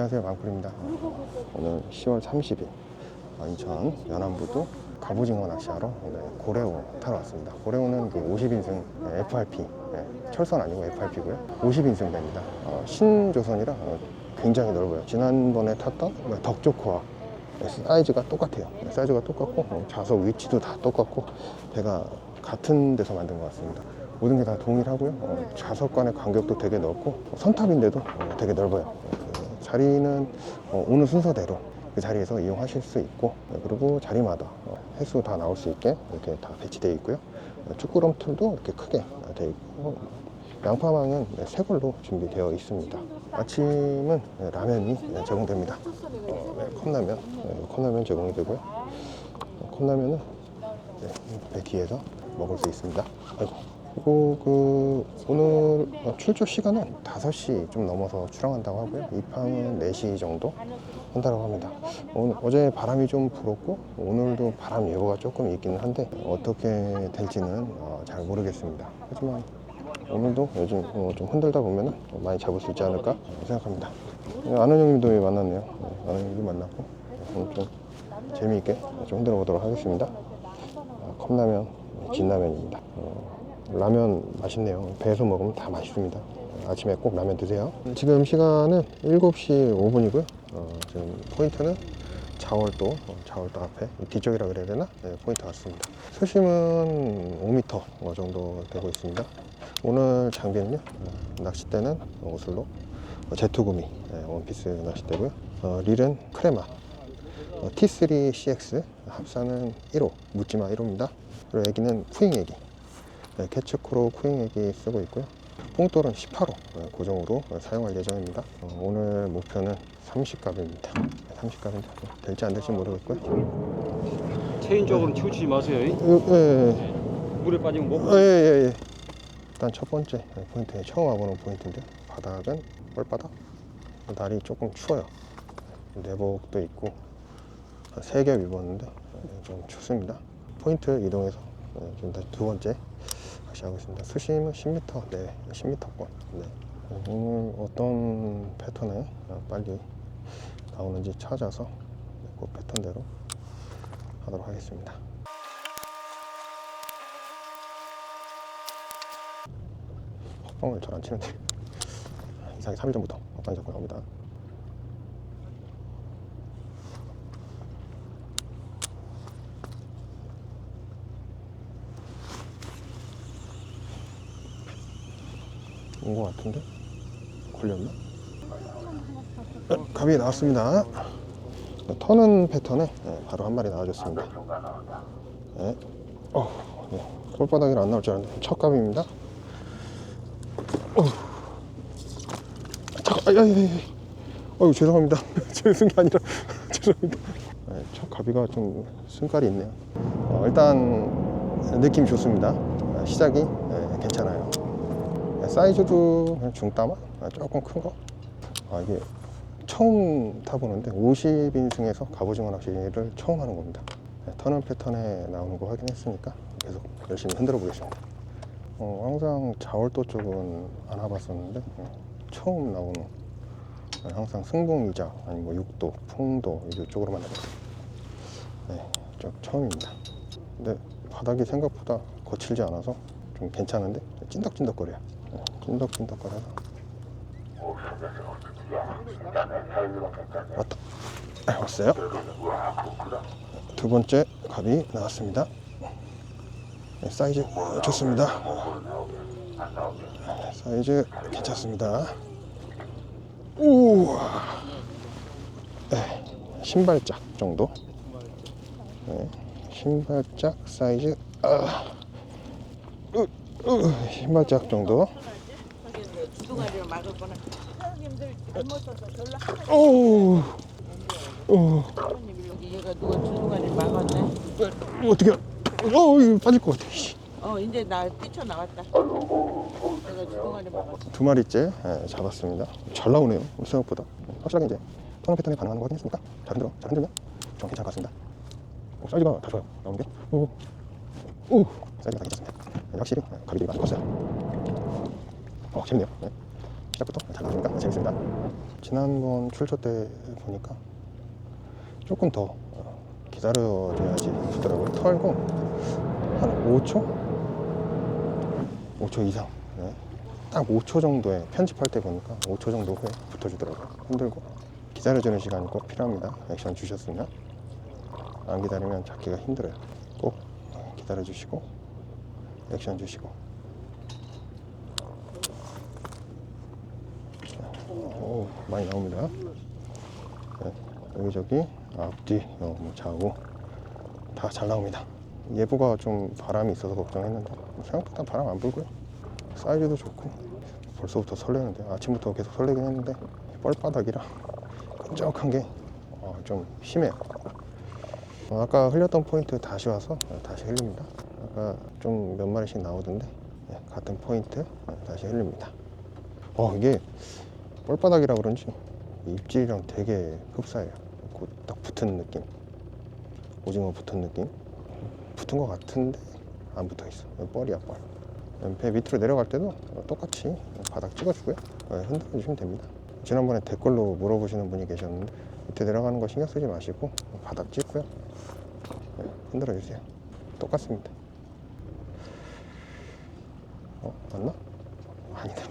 안녕하세요. 망풀입니다. 오늘 10월 30일 어, 인천 연안부도 갑오징어 낚시하러 네, 고래오 타러 왔습니다. 고래오는 그 50인승 FRP 네, 철선 아니고 FRP고요. 50인승 배입니다. 어, 신조선이라 어, 굉장히 넓어요. 지난번에 탔던 뭐 덕조코와 네, 사이즈가 똑같아요. 네, 사이즈가 똑같고 어, 좌석 위치도 다 똑같고 배가 같은 데서 만든 것 같습니다. 모든 게 다 동일하고요. 어, 좌석 간의 간격도 되게 넓고 선탑인데도 어, 되게 넓어요 자리는 어, 오는 순서대로 그 자리에서 이용하실 수 있고 네, 그리고 자리마다 어, 횟수 다 나올 수 있게 이렇게 다 배치되어 있고요. 어, 쭈꾸럼 툴도 이렇게 크게 되어 있고 양파망은 네, 새 걸로 준비되어 있습니다. 아침은 네, 라면이 네, 제공됩니다. 어, 네, 컵라면 네, 컵라면 제공이 되고요. 어, 컵라면은 네, 배 뒤에서 먹을 수 있습니다. 아이고 그리고 그 오늘 어, 출조 시간은 5시 좀 넘어서 출항한다고 하고요. 입항은 4시 정도 한다고 합니다. 오늘, 어제 바람이 좀 불었고 오늘도 바람 예보가 조금 있기는 한데 어떻게 될지는 어, 잘 모르겠습니다. 하지만 오늘도 요즘 어, 좀 흔들다 보면 많이 잡을 수 있지 않을까 생각합니다. 네, 아는 형님도 만났네요. 네, 아는 형님도 만났고 오늘 좀 재미있게 좀 흔들어 보도록 하겠습니다. 어, 컵라면, 진라면입니다. 어, 라면 맛있네요. 배에서 먹으면 다 맛있습니다. 아침에 꼭 라면 드세요. 지금 시간은 7시 5분이고요. 지금 포인트는 자월도, 어, 자월도 앞에 뒤쪽이라 그래야 되나? 네, 포인트 왔습니다. 수심은 5m 정도 되고 있습니다. 오늘 장비는요. 어, 낚싯대는 오슬로, 어, 제투구미 네, 원피스 낚싯대고요. 어, 릴은 크레마, 어, T3CX 합사는 1호 묻지마 1호입니다 그리고 애기는 쿠잉 애기 네, 캐치크로 쿠잉 애기 쓰고 있고요 뽕돌은 18호 네, 고정으로 사용할 예정입니다 어, 오늘 목표는 30갑입니다 30갑인데 될지 안 될지 모르겠고요 체인적으로 치우치지 마세요. 예, 예, 물에 빠지면 못. 예, 예, 예. 일단 첫 번째 포인트 처음 와보는 포인트인데 바닥은 뻘바닥 날이 조금 추워요 내복도 있고 한세겹 입었는데 네, 좀 춥습니다. 포인트 이동해서 네, 좀 다시 두 번째 다시 하고 있습니다. 수심은 10m, 네, 10m권. 네. 오늘 어떤 패턴에 빨리 나오는지 찾아서 그 패턴대로 하도록 하겠습니다. 헛방울 잘안 치는데 이상하게 3일 전부터 헛방이 자꾸 나옵니다. 온 것 같은데? 걸렸나? 어, 갑이 나왔습니다. 터는 패턴에 네, 바로 한 마리 나와줬습니다. 네. 어, 네. 꼴바닥이라 안 나올 줄 알았는데 첫 갑입니다. 어. 잠깐, 아이, 아이, 아이. 어유 죄송합니다. 쓴게 아니라 죄송합니다. 네, 첫 가비가 좀 승깔이 있네요. 어, 일단 느낌 좋습니다. 아, 시작이 네. 사이즈도 그냥 중따마? 아, 조금 큰 거? 아, 이게 처음 타보는데 50인승에서 갑오징어 낚시를 처음 하는 겁니다. 네, 터널 패턴에 나오는 거 확인했으니까 계속 열심히 흔들어 보겠습니다. 어, 항상 자월도 쪽은 안 와봤었는데 어, 처음 나오는 네, 항상 승봉이자 아니면 뭐 육도, 풍도 이쪽으로 만 나가요. 네, 저 처음입니다. 근데 바닥이 생각보다 거칠지 않아서 좀 괜찮은데 찐덕찐덕거려요. 네, 찐덕찐덕거려서 왔다. 아, 왔어요. 두 번째 갑이 나왔습니다. 네, 사이즈 좋습니다. 네, 사이즈 괜찮습니다. 우 네, 신발짝 정도. 네, 신발짝 사이즈 아, 으, 으, 신발짝 정도. 주둥아리로 막을 거는 사장님들 잘못해서 별로 하나도 오, 오, 사장님이 여기 얘가 누가 주둥아리 막았네 어떻게? 어, 이거 빠질 것 같아. 씨. 어 이제 나 뛰쳐나왔다 내가 주둥아리 막았어 두 마리째 예, 잡았습니다. 잘 나오네요. 생각보다. 확실하게 이제 터널 패턴이 가능한 거 확인했으니까 잘 흔들어. 잘 흔들면 좀 괜찮을 것 같습니다. 오, 사이즈가 다 좋아요. 나오는 게. 오, 오, 사이즈가 다 괜찮습니다. 예, 확실히 예, 가격이 많이 컸어요. 어, 재밌네요. 네. 시작부터 잘 나오니까 재밌습니다. 지난번 출처 때 보니까 조금 더 어, 기다려줘야지 붙더라고요. 털고 한 5초? 5초 이상. 네. 딱 5초 정도에 편집할 때 보니까 5초 정도 후에 붙어주더라고요. 힘들고 기다려주는 시간이 꼭 필요합니다. 액션 주셨으면 안 기다리면 잡기가 힘들어요. 꼭 기다려주시고 액션 주시고. 오, 많이 나옵니다. 네, 여기저기 앞뒤, 어, 뭐 좌우 다 잘 나옵니다. 예보가 좀 바람이 있어서 걱정했는데 생각보다 바람 안 불고요. 사이즈도 좋고 벌써부터 설레는데 아침부터 계속 설레긴 했는데 뻘바닥이라 끈적한 게좀 심해요. 어, 아까 흘렸던 포인트 다시 와서 어, 다시 흘립니다. 아까 좀 몇 마리씩 나오던데 네, 같은 포인트 어, 다시 흘립니다. 어 이게 뻘바닥이라 그런지 입질이랑 되게 흡사해요. 곧딱 붙은 느낌. 오징어 붙은 느낌. 붙은 것 같은데 안 붙어 있어. 뻘이야 뻘. 배 밑으로 내려갈 때도 똑같이 바닥 찍어주고요. 네, 흔들어 주시면 됩니다. 지난번에 댓글로 물어보시는 분이 계셨는데 밑에 내려가는 거 신경 쓰지 마시고 바닥 찍고요. 네, 흔들어 주세요. 똑같습니다. 어 맞나? 아니다.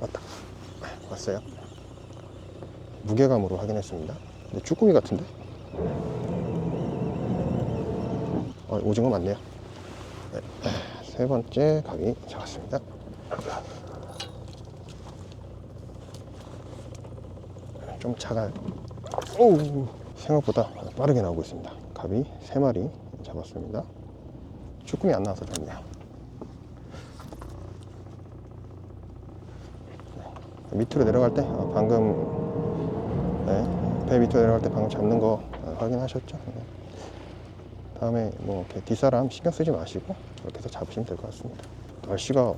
왔다. 왔어요. 무게감으로 확인했습니다. 근데 쭈꾸미 같은데? 어, 오징어 맞네요. 네. 세 번째 가위 잡았습니다. 좀 작아요. 오, 생각보다 빠르게 나오고 있습니다. 가위 세 마리 잡았습니다. 쭈꾸미 안 나와서 좋네요. 밑으로 내려갈 때 어, 방금 네, 배 밑으로 내려갈 때 방금 잡는 거 어, 확인하셨죠? 네. 다음에 뭐 이렇게 뒷사람 신경 쓰지 마시고 이렇게 해서 잡으시면 될 것 같습니다. 날씨가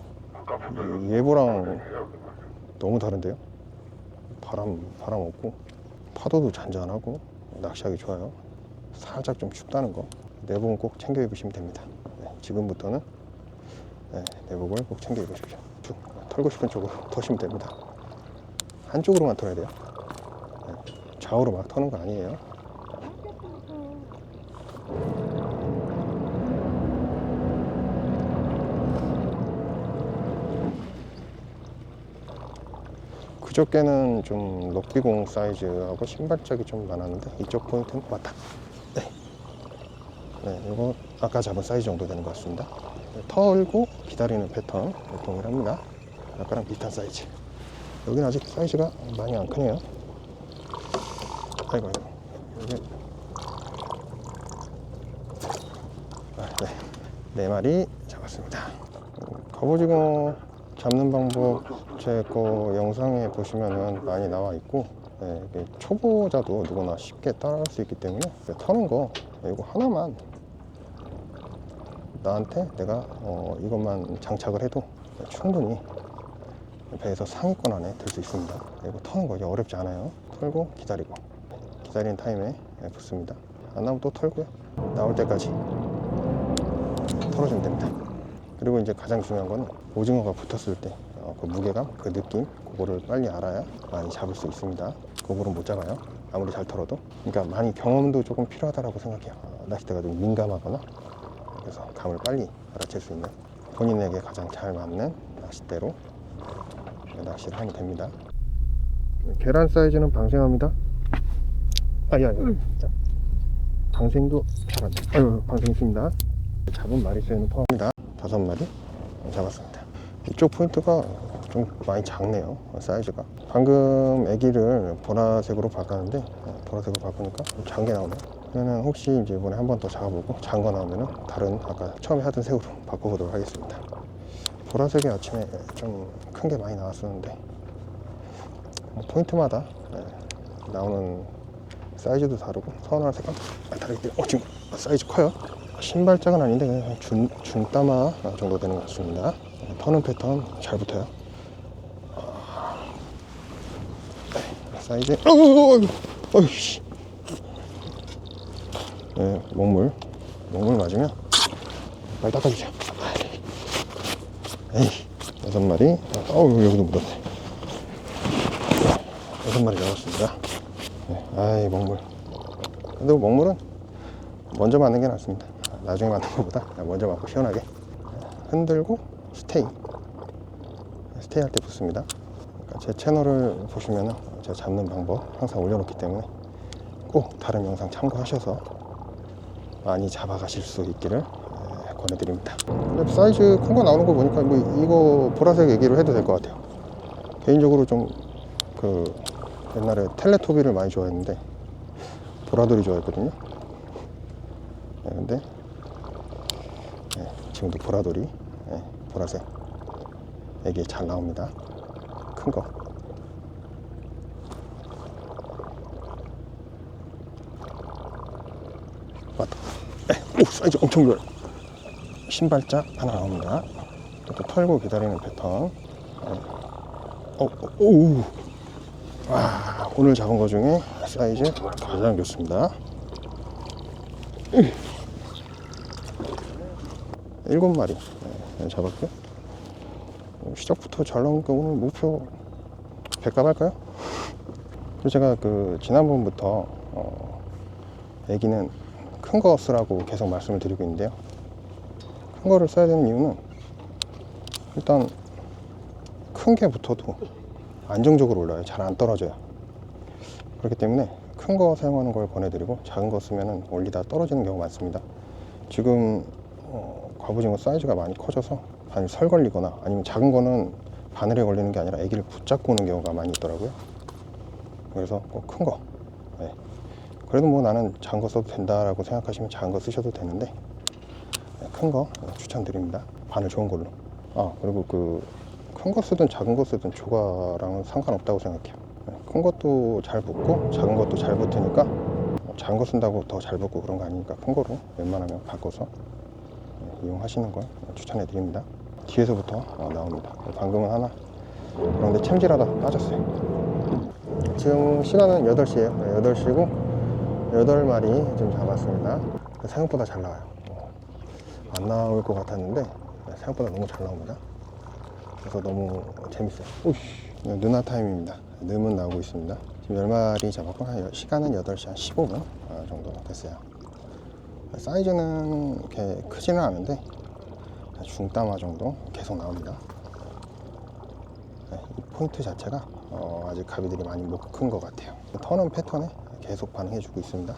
이 예보랑 너무 다른데요? 바람 바람 없고 파도도 잔잔하고 낚시하기 좋아요. 살짝 좀 춥다는 거 내복은 꼭 챙겨 입으시면 됩니다. 네, 지금부터는 네, 내복을 꼭 챙겨 입으십시오. 쭉 털고 싶은 쪽으로 터시면 됩니다. 한쪽으로만 털어야 돼요. 네, 좌우로 막 터는 거 아니에요. 그저께는 좀 럭비공 사이즈하고 신발짝이 좀 많았는데 이쪽 포인트는 맞다. 네. 네, 이거 아까 잡은 사이즈 정도 되는 것 같습니다. 네, 털고 기다리는 패턴 동일합니다. 아까랑 비슷한 사이즈. 여기는 아직 사이즈가 많이 안 크네요. 아이고, 아이고. 여기. 아, 네. 네 마리 잡았습니다. 갑오징어 잡는 방법 제 거 영상에 보시면은 많이 나와 있고 네, 초보자도 누구나 쉽게 따라할 수 있기 때문에 터는 거 이거 하나만 나한테 내가 어, 이것만 장착을 해도 충분히 배에서 상위권 안에 들 수 있습니다. 이거 터는 거 어렵지 않아요. 털고 기다리고 기다리는 타임에 네, 붙습니다. 안 나오면 또 털고요. 나올 때까지 털어주면 됩니다. 그리고 이제 가장 중요한 거는 오징어가 붙었을 때 어, 그 무게감, 그 느낌, 그거를 빨리 알아야 많이 잡을 수 있습니다. 그거를 못 잡아요. 아무리 잘 털어도. 그러니까 많이 경험도 조금 필요하다고 생각해요. 어, 낚싯대가 좀 민감하거나 그래서 감을 빨리 알아챌 수 있는 본인에게 가장 잘 맞는 낚싯대로 낚시를 하면 됩니다. 계란 사이즈는 방생합니다. 아야, 야, 자, 방생도 잡았네. 아유, 방생 있습니다. 잡은 마리수에는 포함합니다. 다섯 마리 잡았습니다. 이쪽 포인트가 좀 많이 작네요. 사이즈가. 방금 애기를 보라색으로 바꿨는데 어, 보라색으로 바꾸니까 좀 작은 게 나오네요. 그러면 혹시 이제 이번에 한 번 더 잡아보고 작은 거 나오면은 다른 아까 처음에 하던 색으로 바꿔보도록 하겠습니다. 보라색이 아침에 좀 큰 게 많이 나왔었는데 뭐 포인트마다 네, 나오는 사이즈도 다르고 선호하는 색깔도 다르기 때문에 어, 지금 사이즈 커요. 신발짝은 아닌데 그냥 중, 중따마 정도 되는 것 같습니다. 터는 패턴 잘 붙어요. 아, 네, 사이즈 어이씨 네, 먹물 먹물 맞으면 빨리 닦아주세요 에이 여섯 마리. 어우 여기도 묻었네. 여섯 마리 잡았습니다. 네, 아이 먹물. 근데 먹물은 먼저 맞는 게 낫습니다. 나중에 맞는 것보다 먼저 맞고 시원하게 흔들고 스테이. 스테이 할 때 붙습니다. 그러니까 제 채널을 보시면은 제가 잡는 방법 항상 올려놓기 때문에 꼭 다른 영상 참고하셔서 많이 잡아가실 수 있기를 예, 권해드립니다. 사이즈 큰 거 나오는 거 보니까 뭐 이거 보라색 얘기를 해도 될 것 같아요. 개인적으로 좀 그 옛날에 텔레토비를 많이 좋아했는데 보라돌이 좋아했거든요. 예, 근데 예, 지금도 보라돌이 예, 보라색 애기 잘 나옵니다. 큰 거. 맞다. 에, 오, 사이즈 엄청 좋아요. 신발자 하나 나옵니다. 또, 또 털고 기다리는 패턴. 어, 어, 오, 와, 오늘 잡은 거 중에 사이즈 가장 좋습니다. 음. 일곱 마리 네, 잡았고요. 어, 시작부터 잘 나오니까 오늘 목표 100값 할까요? 그리고 제가 그 지난번부터 어, 애기는 큰 거 쓰라고 계속 말씀을 드리고 있는데요. 큰 거를 써야 되는 이유는 일단 큰 게 붙어도 안정적으로 올라요. 잘 안 떨어져요. 그렇기 때문에 큰 거 사용하는 걸 권해드리고 작은 거 쓰면 올리다 떨어지는 경우가 많습니다. 지금 어, 갑오징어 사이즈가 많이 커져서 바늘 설 걸리거나 아니면 작은 거는 바늘에 걸리는 게 아니라 애기를 붙잡고 오는 경우가 많이 있더라고요. 그래서 꼭 큰 거. 네. 그래도 뭐 나는 작은 거 써도 된다라고 생각하시면 작은 거 쓰셔도 되는데 네, 큰 거 추천드립니다. 바늘 좋은 걸로. 아 그리고 그 큰 거 쓰든 작은 거 쓰든 조가랑은 상관없다고 생각해요. 네, 큰 것도 잘 붙고 작은 것도 잘 붙으니까 뭐 작은 거 쓴다고 더 잘 붙고 그런 거 아니니까 큰 거로 웬만하면 바꿔서 네, 이용하시는 걸 추천해 드립니다. 뒤에서부터 어, 나옵니다. 방금은 하나 그런데 챔질하다 빠졌어요. 지금 시간은 8시에요. 8시고 8마리 좀 잡았습니다. 생각보다 잘 나와요. 어, 안 나올 것 같았는데 생각보다 너무 잘 나옵니다. 그래서 너무 재밌어요. 오씨, 누나 타임입니다. 늠은 나오고 있습니다. 지금 10마리 잡았고 한 시간은 8시 한 15분 어, 정도 됐어요. 사이즈는 이렇게 크지는 않은데 중따마 정도 계속 나옵니다. 네, 이 포인트 자체가 어, 아직 가비들이 많이 못 큰 것 같아요. 터는 패턴에 계속 반응해주고 있습니다.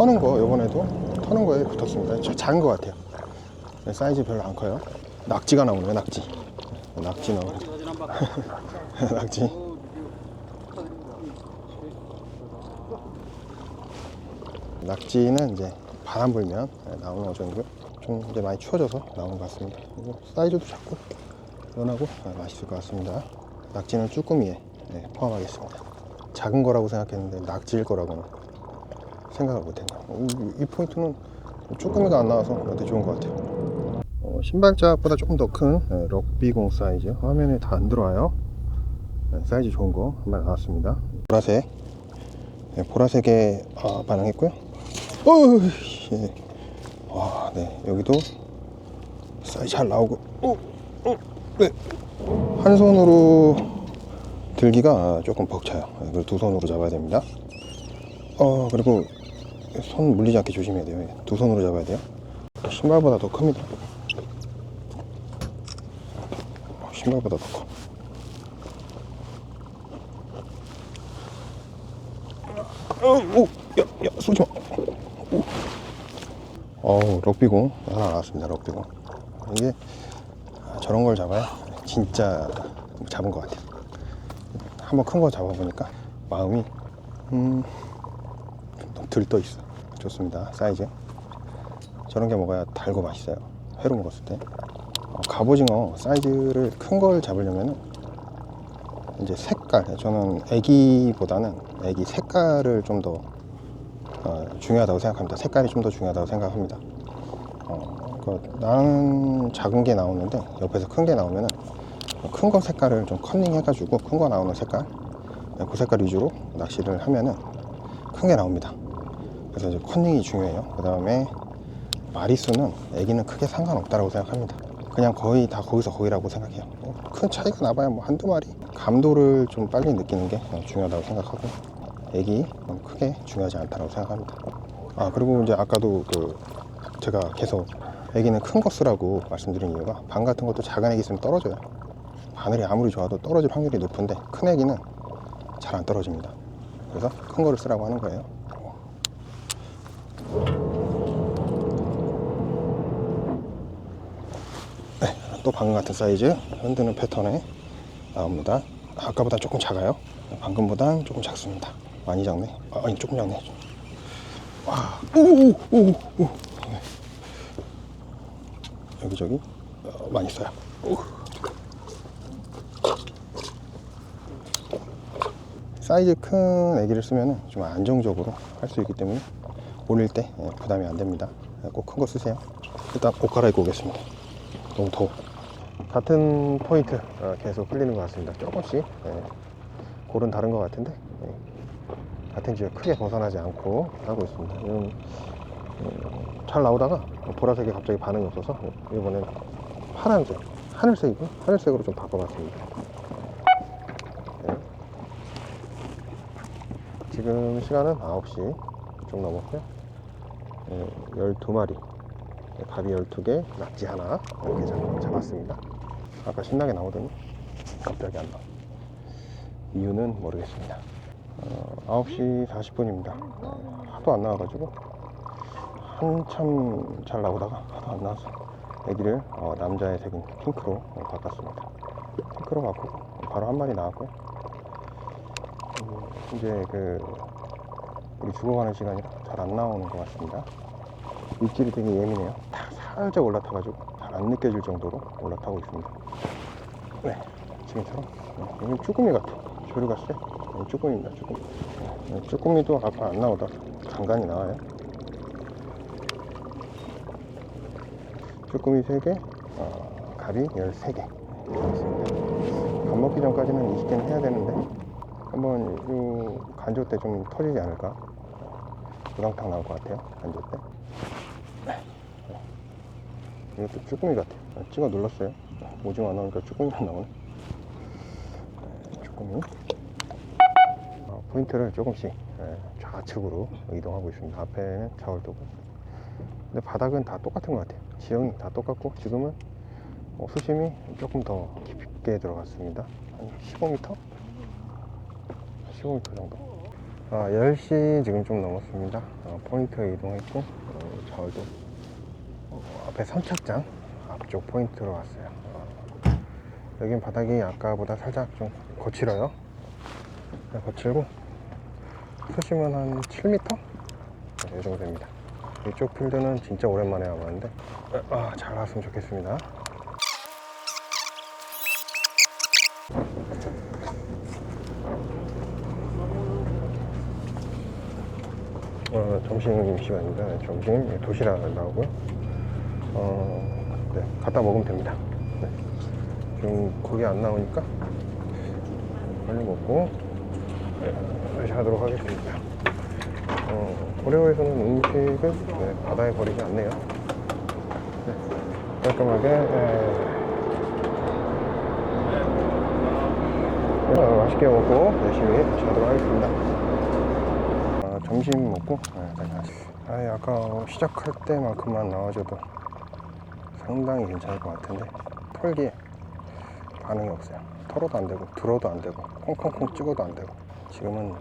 터는 거 이번에도 터는 거에 붙었습니다. 저 작은 것 같아요. 네, 사이즈 별로 안 커요. 낙지가 나오네요, 낙지. 낙지 나오네. 낙지. 낙지는 이제 바람 불면 나오는 어종이고요. 좀 이제 많이 추워져서 나오는 것 같습니다. 사이즈도 작고 연하고 맛있을 것 같습니다. 낙지는 쭈꾸미에 네, 포함하겠습니다. 작은 거라고 생각했는데 낙지일 거라고는 생각을. 어, 이, 이 포인트는 쭈꾸미가 안 나와서 되게 좋은 것 같아요. 어, 신발짝보다 조금 더 큰 럭비공 사이즈 화면에 다 안 들어와요. 네, 사이즈 좋은 거한 마리 나왔습니다. 보라색 네, 보라색에 아, 반응했고요. 어, 예. 와, 네 여기도 사이즈 잘 나오고, 어, 어, 네. 한 손으로 들기가 조금 벅차요. 네, 그걸 두 손으로 잡아야 됩니다. 어 그리고 손 물리지 않게 조심해야 돼요. 예, 두 손으로 잡아야 돼요. 신발보다 더 큽니다. 어, 신발보다 더 커. 어, 오, 야, 야, 쏘지 마. 오. 어우, 럭비공 하나 나왔습니다. 럭비공. 이게 아, 저런 걸 잡아야 진짜 잡은 것 같아요. 한번 큰 거 잡아보니까 마음이 음, 좀 들떠 있어. 좋습니다. 사이즈. 저런 게 먹어야 달고 맛있어요. 회로 먹었을 때. 어, 갑오징어 사이즈를 큰 걸 잡으려면은 이제 색깔. 저는 애기보다는 애기 색깔을 좀더 어, 중요하다고 생각합니다. 색깔이 좀 더 중요하다고 생각합니다. 어, 그러니까 나는 작은 게 나오는데 옆에서 큰 게 나오면은 큰 거 색깔을 좀 컨닝 해가지고 큰 거 나오는 색깔 네, 그 색깔 위주로 낚시를 하면은 큰 게 나옵니다. 그래서 이제 컨닝이 중요해요. 그 다음에 마리수는 애기는 크게 상관없다고 생각합니다. 그냥 거의 다 거기서 거기라고 생각해요. 뭐큰 차이가 나봐야 뭐 한두 마리. 감도를 좀 빨리 느끼는 게 중요하다고 생각하고 애기 크게 중요하지 않다고 생각합니다. 아 그리고 이제 아까도 그 제가 계속 애기는 큰 거 쓰라고 말씀드린 이유가 방 같은 것도 작은 애기 있으면 떨어져요. 바늘이 아무리 좋아도 떨어질 확률이 높은데 큰 애기는 잘 안 떨어집니다. 그래서 큰 거를 쓰라고 하는 거예요. 네, 또 방금 같은 사이즈 흔드는 패턴에 나옵니다. 아까보다 조금 작아요. 방금보단 조금 작습니다. 많이 작네. 아, 아니 조금 작네. 와, 오오오오 오. 네. 여기저기 어, 많이 써요. 오. 사이즈 큰 애기를 쓰면 좀 안정적으로 할 수 있기 때문에 올릴 때 예, 부담이 안 됩니다. 꼭 큰 거 쓰세요. 일단 옷 갈아입고 오겠습니다. 너무 더워. 같은 포인트 어, 계속 흘리는 것 같습니다. 조금씩 예, 골은 다른 것 같은데 예, 같은 지역 크게 벗어나지 않고 하고 있습니다. 이건 음, 잘 나오다가 보라색이 갑자기 반응이 없어서 이번엔 파란색, 하늘색이고 하늘색으로 좀 바꿔봤습니다. 예. 지금 시간은 9시 좀 넘었고요. 예, 12마리, 밥이 12개, 낙지 하나 이렇게 잡- 잡았습니다. 아까 신나게 나오더니 갑자기 안 나와. 이유는 모르겠습니다. 어, 9시 40분입니다. 하도 안 나와가지고 한참 잘 나오다가 하도 안 나와서 애기를 어, 남자의 색인 핑크로 어, 바꿨습니다. 핑크로 바꾸고 바로 한 마리 나왔고요. 음, 이제 그 우리 죽어가는 시간이라 잘 안 나오는 것 같습니다. 입질이 되게 예민해요. 딱 살짝 올라타가지고 잘 안 느껴질 정도로 올라타고 있습니다. 네, 지금처럼 어, 이건 쭈꾸미 같아. 저리 갔어요. 네, 쭈꾸미입니다. 쭈꾸미. 네, 쭈꾸미도 아까 안 나오다 간간히 나와요. 쭈꾸미 3개, 어, 가비 13개 있습니다. 밥 먹기 전까지는 20개는 해야 되는데 한번 요 간조 때 좀 터지지 않을까? 우당탕 나올 것 같아요. 간조 때. 네. 이것도 쭈꾸미 같아요. 찍어 눌렀어요. 오징어 안 나오니까 쭈꾸미만 나오네. 네, 쭈꾸미. 어, 포인트를 조금씩 예, 좌측으로 이동하고 있습니다. 앞에는 자월도고. 근데 바닥은 다 똑같은 것 같아요. 지형이 다 똑같고 지금은 어, 수심이 조금 더 깊게 들어갔습니다. 한 15m? 15m 정도. 아, 10시 지금 좀 넘었습니다. 어, 포인트 이동했고, 어, 어, 앞에 선착장 앞쪽 포인트로 왔어요. 어, 여긴 바닥이 아까보다 살짝 좀 거칠어요. 네, 거칠고, 수심은 한 7m? 네, 이 정도 됩니다. 이쪽 필드는 진짜 오랜만에 와봤는데, 아, 잘 나왔으면 좋겠습니다. 어, 점심 시간입니다. 네, 점심 도시락 나오고요. 어, 네, 갖다 먹으면 됩니다. 네. 지금 거기 안 나오니까 빨리 먹고 네, 다시 하도록 하겠습니다. 어, 고려에서는 음식을 네, 바다에 버리지 않네요. 네, 깔끔하게 네. 어, 맛있게 먹고 열심히 하도록 하겠습니다. 아, 점심 먹고 네, 다시 하시. 아, 아까 시작할 때만큼만 나와줘도 상당히 괜찮을 것 같은데 털기에 반응이 없어요. 털어도 안 되고 들어도 안 되고 콩콩콩 찍어도 안 되고 지금은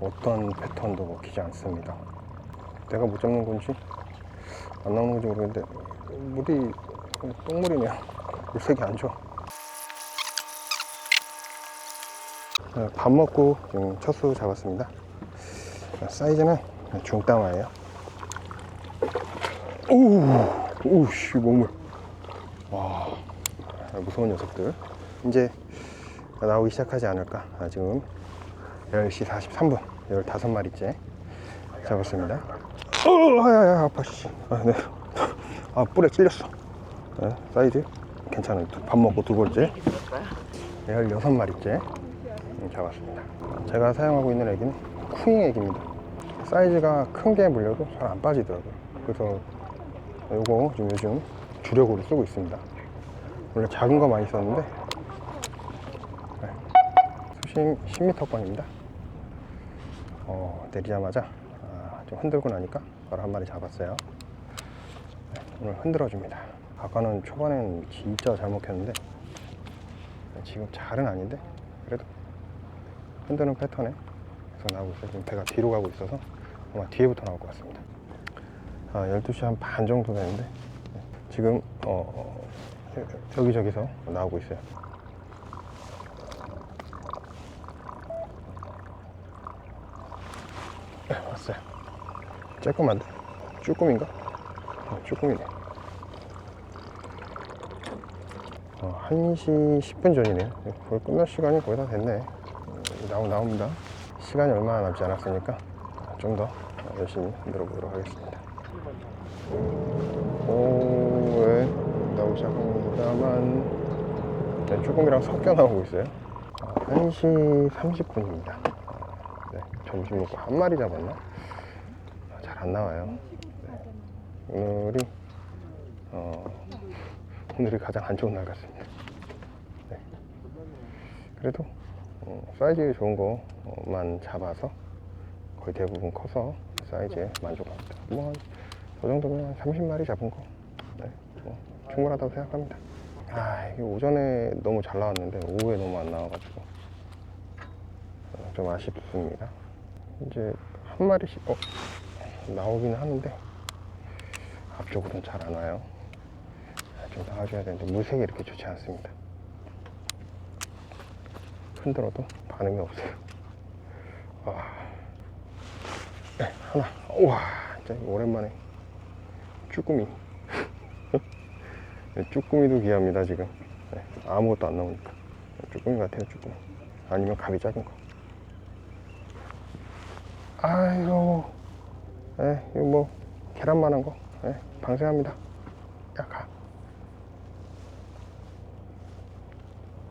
어떤 패턴도 먹히지 않습니다. 내가 못 잡는 건지 안 나오는 건지 모르겠는데 물이 똥물이네요. 물색이 안 좋아. 네, 밥 먹고 지금 첫수 잡았습니다. 사이즈는 중따마예요. 오, 오씨 먹물. 와, 무서운 녀석들. 이제 나오기 시작하지 않을까. 아, 지금 10시 43분, 15마리째 잡았습니다. 어, 아야, 야, 아파, 씨. 아, 네. 아 뿔에 찔렸어 네, 사이즈 괜찮아요 밥 먹고 두 번째 16마리째 잡았습니다 제가 사용하고 있는 애기는 쿠잉 애기입니다 사이즈가 큰 게 물려도 잘 안 빠지더라고요 그래서 요거 좀 요즘 주력으로 쓰고 있습니다. 원래 작은 거 많이 썼는데 네. 수심 10m권입니다. 어, 내리자마자 아, 좀 흔들고 나니까 바로 한 마리 잡았어요. 네, 오늘 흔들어 줍니다. 아까는 초반엔 진짜 잘 먹혔는데 네, 지금 잘은 아닌데 그래도 흔드는 패턴에 계속 나오고 있어요. 지금 배가 뒤로 가고 있어서 아마 뒤에부터 나올 것 같습니다 아, 12시 한 반 정도 되는데 네, 지금 어, 여- 여기저기서 나오고 있어요. 네, 왔어요. 쬐끔한데? 쭈꾸미인가? 어, 쭈꾸미네. 어, 1시 10분 전이네요 거의 끝날 시간이 거의 다 됐네. 음, 나오, 나옵니다. 시간이 얼마 남지 않았으니까 좀 더 열심히 흔들어 보도록 하겠습니다 오, 네. 나오기 시작합니다만 네, 조금이랑 섞여 나오고 있어요 아, 1시 30분입니다 네, 점심 먹고 한 마리 잡았나? 잘안 나와요 네. 오늘이 어, 오늘이 가장 안 좋은 날 같습니다 네. 그래도 어, 사이즈 좋은 거만 잡아서 거의 대부분 커서 사이즈에 만족합니다. 뭐, 저 정도면 한 30마리 잡은 거. 네, 뭐, 충분하다고 생각합니다. 아, 이게 오전에 너무 잘 나왔는데, 오후에 너무 안 나와가지고, 어, 좀 아쉽습니다. 이제 한 마리씩, 어, 나오긴 하는데, 앞쪽으로는 잘 안 와요. 아, 좀 나와줘야 되는데, 물색이 이렇게 좋지 않습니다. 흔들어도 반응이 없어요. 아. 네, 하나. 우와, 진짜 오랜만에 쭈꾸미. 네, 쭈꾸미도 귀합니다 지금. 네, 아무것도 안 나오니까. 쭈꾸미 같아요, 쭈꾸미. 아니면 갑이 작은 거. 아이고, 네, 이거 뭐 계란만한 거. 네, 방생합니다. 야 가.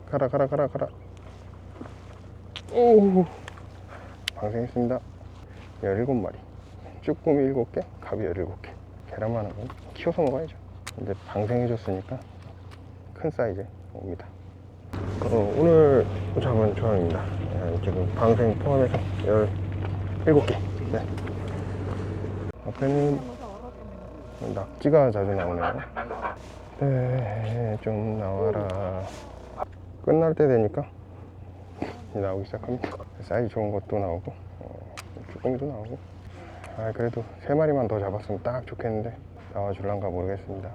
가라 가라 가라 가라. 오, 방생했습니다. 17마리 쭈꾸미 7개 갑이 17개 계란만한 건 키워서 먹어야죠. 이제 방생해줬으니까 큰 사이즈 옵니다. 어, 오늘 잡은 조합입니다. 예, 지금 방생 포함해서 17개 네. 앞에는 낙지가 자주 나오네요. 네, 좀 나와라. 끝날 때 되니까 나오기 시작합니다. 사이즈 좋은 것도 나오고 어, 쭈꾸미도 나오고 아 그래도 세 마리만 더 잡았으면 딱 좋겠는데? 나와줄란가 모르겠습니다.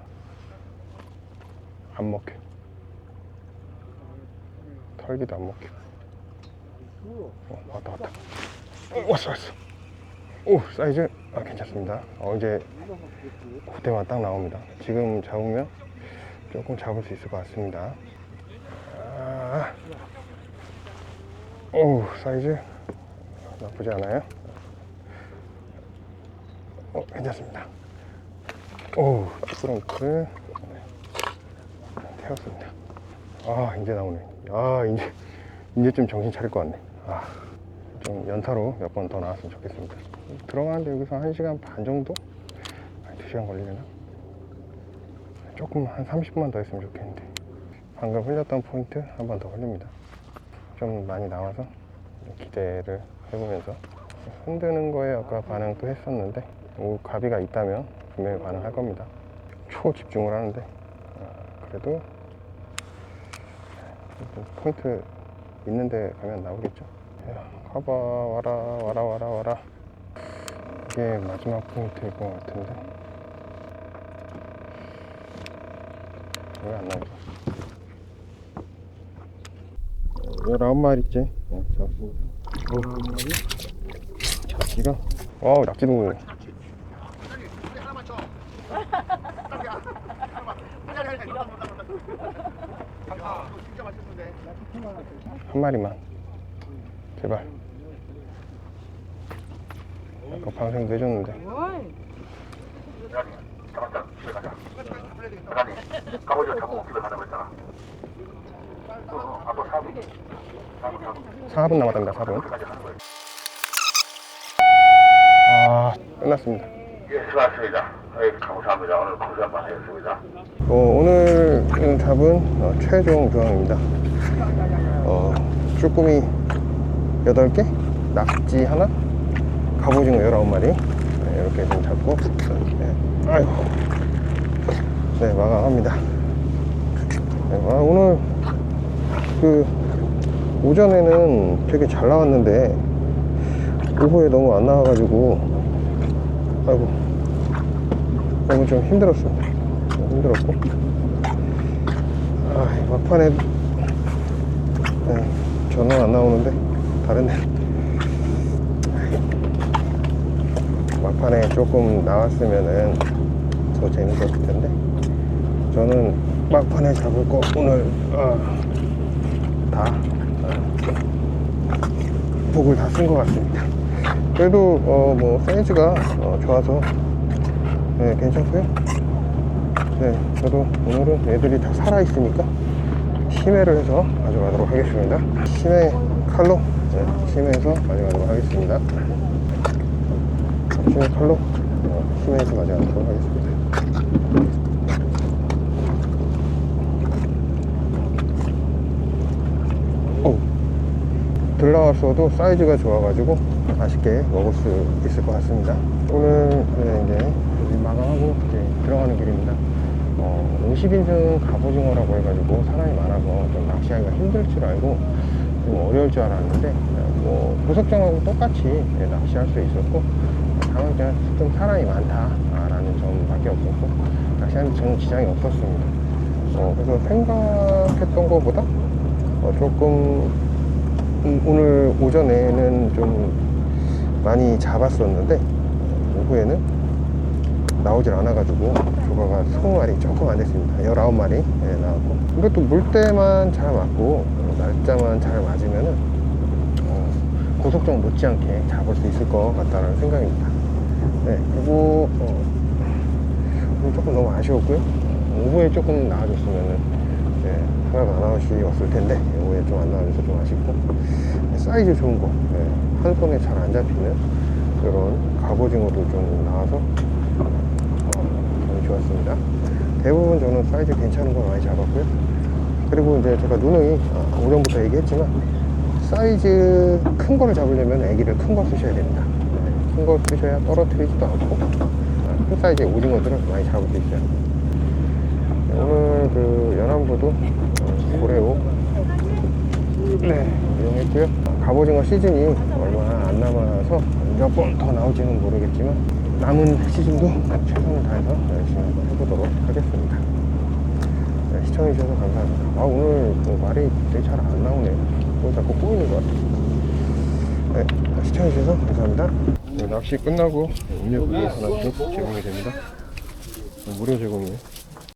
안 먹혀. 털기도 안 먹혀. 어, 왔다 왔다. 어, 왔어 왔어. 오 사이즈? 아 괜찮습니다. 어제 그때만 딱 나옵니다. 지금 잡으면 조금 잡을 수 있을 것 같습니다. 아, 오 사이즈? 나쁘지 않아요 어 괜찮습니다. 오 프렁크. 태웠습니다. 아 이제 나오네. 아 이제 이제 좀 정신 차릴 것 같네. 아 좀 연타로 몇 번 더 나왔으면 좋겠습니다. 들어가는데 여기서 1시간 반 정도? 아니 2시간 걸리려나? 조금 한 30분만 더 했으면 좋겠는데. 방금 흘렸던 포인트 한 번 더 흘립니다. 좀 많이 나와서 기대를 해보면서 흔드는 거에 아까 반응도 했었는데 오, 가비가 있다면 분명히 반응할 겁니다. 초 집중을 하는데. 아, 그래도 좀 포인트 있는데 가면 나오겠죠? 야, 가봐 와라 와라 와라 와라. 이게 마지막 포인트일 것 같은데. 왜 안 나오죠 19마리째? 어, 잡습니다 잡기가? 와우 낙지도 한 마리만 제발 아까 방생도 해줬는데 가보자 자꾸 집에 가자고 했잖아. 어, 아빠 사비. 4분 남았답니다 4분 아 끝났습니다 예, 수고하셨습니다. 예, 감사합니다. 오늘 고생 많으셨습니다. 어, 오늘 잡은 어, 최종 조항입니다. 어, 쭈꾸미 8개, 낙지 하나, 갑오징어 19마리. 네, 이렇게 좀 잡고. 네, 아이고. 네 마감합니다. 네, 아, 오늘 그 오전에는 되게 잘 나왔는데 오후에 너무 안 나와가지고 아이고 너무 좀 힘들었습니다. 좀 힘들었고. 아, 이 막판에 네, 전원 안 나오는데 다른 데 막판에 조금 나왔으면은 더 재밌었을 텐데 저는 막판에 잡을 거 오늘 아, 다 아, 복을 다 쓴 것 같습니다. 그래도 어, 뭐 사이즈가 어, 좋아서 네, 괜찮고요. 네, 저도 오늘은 애들이 다 살아있으니까 심해를 해서 가져가도록 하겠습니다. 심해 칼로 네, 심해해서 가져가도록 하겠습니다. 심해 칼로 어, 심해해서 가져가도록 하겠습니다. 오, 들나왔어도 사이즈가 좋아가지고 맛있게 먹을 수 있을 것 같습니다. 오늘 네, 이제 마감하고 이제 들어가는 길입니다. 어, 50인승 갑오징어라고 해가지고 사람이 많아서 좀 낚시하기가 힘들 줄 알고 좀 어려울 줄 알았는데 뭐 고석정하고 똑같이 예, 낚시할 수 있었고 그냥 좀 사람이 많다라는 점밖에 없었고 낚시하는데 저는 지장이 없었습니다. 어, 그래서 생각했던 것보다 어, 조금 음, 오늘 오전에는 좀 많이 잡았었는데 오후에는 나오질 않아가지고 조가가 20마리 조금 안 됐습니다. 19마리 예, 나왔고. 또 물때만 잘 맞고 어, 날짜만 잘 맞으면은 어, 고속정 못지않게 잡을 수 있을 것 같다는 생각입니다. 네 그리고 어, 조금 너무 아쉬웠고요. 오후에 조금 나와줬으면은 예, 하나도 안 나오시었을 텐데 오후에 좀 안 나와줘서 좀 아쉽고. 사이즈 좋은 거 예, 한 손에 잘 안 잡히는 그런 갑오징어도 좀 나와서 좋았습니다. 대부분 저는 사이즈 괜찮은 거 많이 잡았고요. 그리고 이제 제가 누누이 아, 오전부터 얘기했지만 사이즈 큰 거를 잡으려면 애기를 큰거 쓰셔야 됩니다. 네, 큰거 쓰셔야 떨어뜨리지도 않고 아, 큰 사이즈의 오징어들을 많이 잡을 수 있어요. 네, 오늘 그 연안부도 어, 고래오 네, 이용했고요. 갑오징어 시즌이 얼마 안 남아서 몇 번 더 나올지는 모르겠지만 남은 시즌도 최선을 다해서 열심히 한번 해보도록 하겠습니다. 네, 시청해주셔서 감사합니다. 아, 오늘 뭐 말이 되게 잘 안 나오네요. 뭐 자꾸 꼬이는 것 같아요. 네, 시청해주셔서 감사합니다. 네, 낚시 끝나고 음료수 하나씩 제공이 됩니다. 무료 제공이에요.